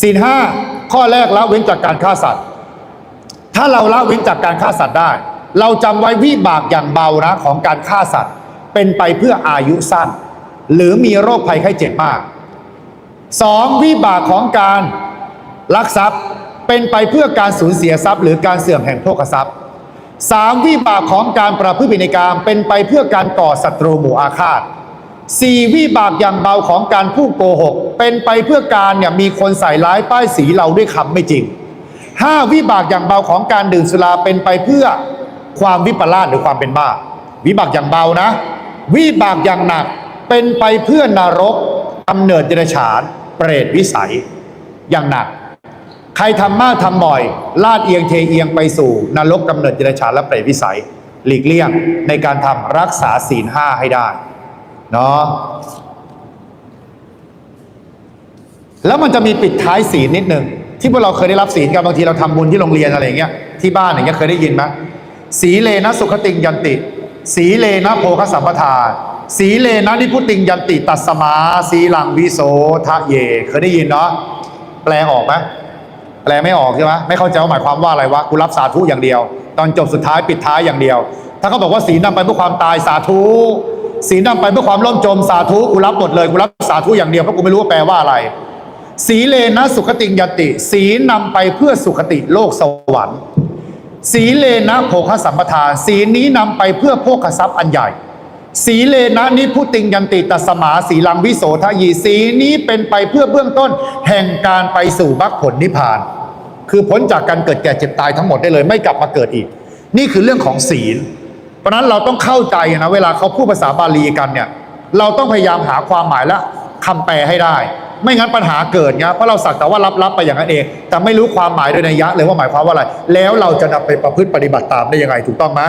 ศีลห้าข้อแรกละเว้นจากการฆ่าสัตว์ ถ้าเราละเว้นจากการฆ่าสัตว์ได้ เราจำไว้วิบากอย่างเบานะของการฆ่าสัตว์ เป็นไปเพื่ออายุสั้น หรือมีโรคภัยไข้เจ็บมากสองวิบากของการลักทรัพย์เป็นไปเพื่อการสูญเสียทรัพย์ หรือการเสื่อมแห่งโภคทรัพย์สามวิบากของการประพฤติผิดในกามเป็นไปเพื่อการก่อศัตรูหมู่อาฆาต สี่วิบากอย่างเบาของการพูดโกหก เป็นไปเพื่อการเนี่ยมีคนใส่ร้ายป้ายสีเราด้วยคำไม่จริงห้าวิบากอย่างเบาของการดื่มสุราเป็นไปเพื่อความวิปลาสหรือความเป็นบ้า วิบากอย่างเบานะ วิบากอย่างหนักเป็นไปเพื่อนรกกำเนิดเดรัจฉาน เปรตวิสัยอย่างหนัก ใครทำมากทำบ่อย ลาดเอียงเทเอียงไปสู่ นรกกำเนิดเดรัจฉานและเปรตวิสัย หลีกเลี่ยงในการทำรักษาศีลห้าให้ได้ เนาะแล้วมันจะมีปิดท้ายศีลนิดหนึ่งที่พวกเราเคยได้รับศีลกันบางทีเราทำบุญที่โรงเรียนอะไรอย่างเงี้ยที่บ้านอย่างเงี้ยเคยได้ยินไหมสีเลนะสุขติงยันติ สีเลนะโภคสัมปทา สีเลนะนิพุติงยันติ ตัสมา สีหลังวิโสทะเย เคยได้ยินเนาะแปลออกไหมแปลไม่ออกใช่ไหมไม่เข้าใจว่าหมายความว่าอะไรวะกูรับสาธุอย่างเดียว ตอนจบสุดท้ายปิดท้ายอย่างเดียว ถ้าเขาบอกว่าศีลนำไปเพื่อความตายสาธุ ศีลนำไปเพื่อความล่มจมสาธุกูรับหมดเลยกูรับสาธุอย่างเดียวเพราะกูไม่รู้ว่าแปลว่าอะไร สีเลนะสุขติงยติสีนำไปเพื่อสุขติโลกสวรรค์ สีเลนะโภคสัมปทานสีนี้นำไปเพื่อโภคทรัพย์อันใหญ่สีเลนะนิพุติงยันติตัสมาสีลังวิโสทยีสีนี้เป็นไปเพื่อเบื้องต้น แห่งการไปสู่มรรคผลนิพพาน คือพ้นจากการเกิดแก่เจ็บตายทั้งหมดได้เลย ไม่กลับมาเกิดอีก นี่คือเรื่องของศีล เพราะนั้นเราต้องเข้าใจนะเวลาเขาพูดภาษาบาลีกันเนี่ย เราต้องพยายามหาความหมายและคำแปลให้ได้ ไม่งั้นปัญหาเกิดเงี้ยเพราะเราสักแต่ว่ารับๆไปอย่างนั้นเอง แต่ไม่รู้ความหมายโดยนัยยะเลยว่าหมายความว่าอะไร แล้วเราจะนำไปประพฤติปฏิบัติตามได้ยังไงถูกต้องไหม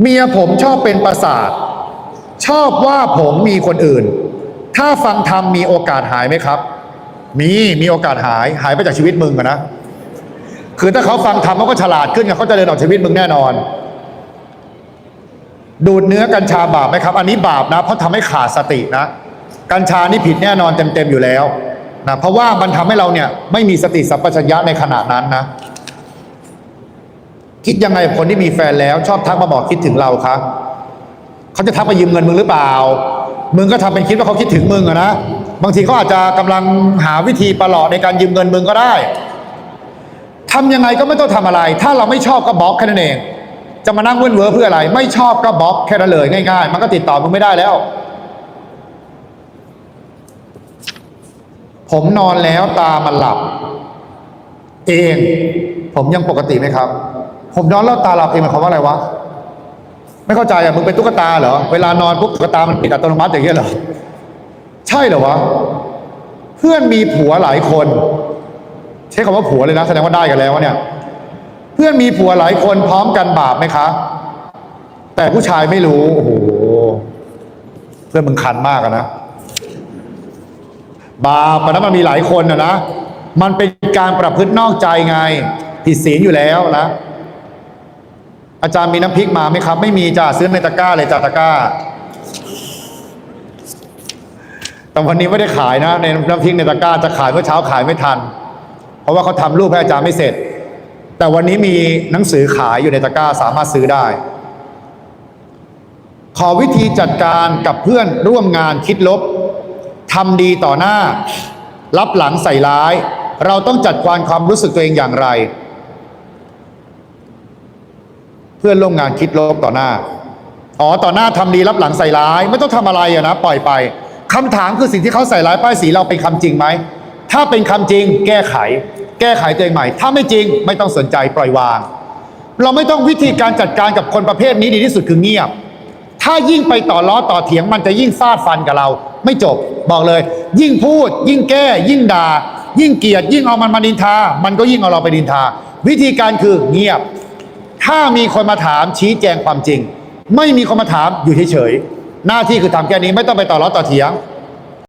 เมียผมชอบเป็นประสาท ชอบว่าผมมีคนอื่น ถ้าฟังธรรมมีโอกาสหายไหมครับ มีมีโอกาสหายหายไปจากชีวิตมึงอะนะ คือถ้าเขาฟังธรรมเขาก็ฉลาดขึ้นไงเขาจะเดินออกชีวิตมึงแน่นอน ดูดเนื้อกัญชาบาปไหมครับ อันนี้บาปนะ เพราะทำให้ขาดสตินะ กัญชานี่ผิดแน่นอนเต็มๆอยู่แล้วนะเพราะว่ามันทำให้เราเนี่ย ไม่มีสติสัมปชัญญะในขณะนั้นนะ คิดยังไงคนที่มีแฟนแล้ว ชอบทักมาบอกคิดถึงเราคะเขาจะทักมายืมเงินมึงหรือเปล่า มึงก็ทำเป็นคิดว่าเขาคิดถึงมึงอะนะบางทีเขาอาจจะกำลังหาวิธีประหลอดในการยืมเงินมึงก็ได้ ทำยังไงก็ไม่ต้องทำอะไร ถ้าเราไม่ชอบก็บล็อกแค่นั้นเอง จะมานั่งเว้นเวอร์เพื่ออะไร ไม่ชอบก็บล็อกแค่นั้นเลยง่ายๆ มันก็ติดต่อมึงไม่ได้แล้ว ผมนอนแล้วตามันหลับ เอง ผมยังปกติไหมครับ ผมนอนแล้วตาหลับเองหมายความว่าอะไรวะ ไม่เข้าใจอะมึงเป็นตุ๊กตาเหรอ เวลานอนปุ๊บตุ๊กตามันปิดอัตโนมัติอย่างเงี้ยเหรอ ใช่เหรอวะ เพื่อนมีผัวหลายคน ใช้คำว่าผัวเลยนะ แสดงว่าได้กันแล้วเนี่ย เพื่อนมีผัวหลายคนพร้อมกันบาปไหมคะ แต่ผู้ชายไม่รู้ โอ้โห เพื่อนมึงคันมากนะ บาปนนั้นมันมีหลายคนอะนะ มันเป็นการประพฤตินอกใจไง ผิดศีลอยู่แล้วนะ อาจารย์มีน้ำพริกมาไหมครับ ไม่มีจ้าซื้อในตะกร้าเลยจ้าตะกร้าแต่วันนี้ไม่ได้ขายนะ ในน้ำพริกในตะกร้าจะขายเมื่อเช้าขายไม่ทัน ราะว่าเขาทำรูปให้อาจารย์ไม่เสร็จ แต่วันนี้มีหนังสือขายอยู่ในตะกร้าสามารถซื้อได้ ขอวิธีจัดการกับเพื่อนร่วมงานคิดลบทำดีต่อหน้า รับหลังใส่ร้าย เราต้องจัดการความรู้สึกตัวเองอย่างไร เพื่อนร่วมงานคิดลบต่อหน้าอ๋อต่อหน้าทำดีรับหลังใส่ร้าย ไม่ต้องทำอะไรอะนะปล่อยไปคำถามคือสิ่งที่เขาใส่ร้ายป้ายสีเราเป็นคำจริงไหม ถ้าเป็นคำจริงแก้ไข แก้ไขตัวเองใหม่ ถ้าไม่จริงไม่ต้องสนใจปล่อยวาง เราไม่ต้องวิธีการจัดการกับคนประเภทนี้ดีที่สุดคือเงียบ ถ้ายิ่งไปต่อล้อต่อเถียงมันจะยิ่งฟาดฟันกับเรา ไม่จบบอกเลย ยิ่งพูด ยิ่งแก้ ยิ่งด่า ยิ่งเกลียด ยิ่งเอามันมาดินทา มันก็ยิ่งเอาเราไปดินทา วิธีการคือเงียบ ถ้ามีคนมาถามชี้แจงความจริง ไม่มีคนมาถามอยู่เฉยๆหน้าที่คือทำแค่นี้ไม่ต้องไปต่อล้อต่อเถียง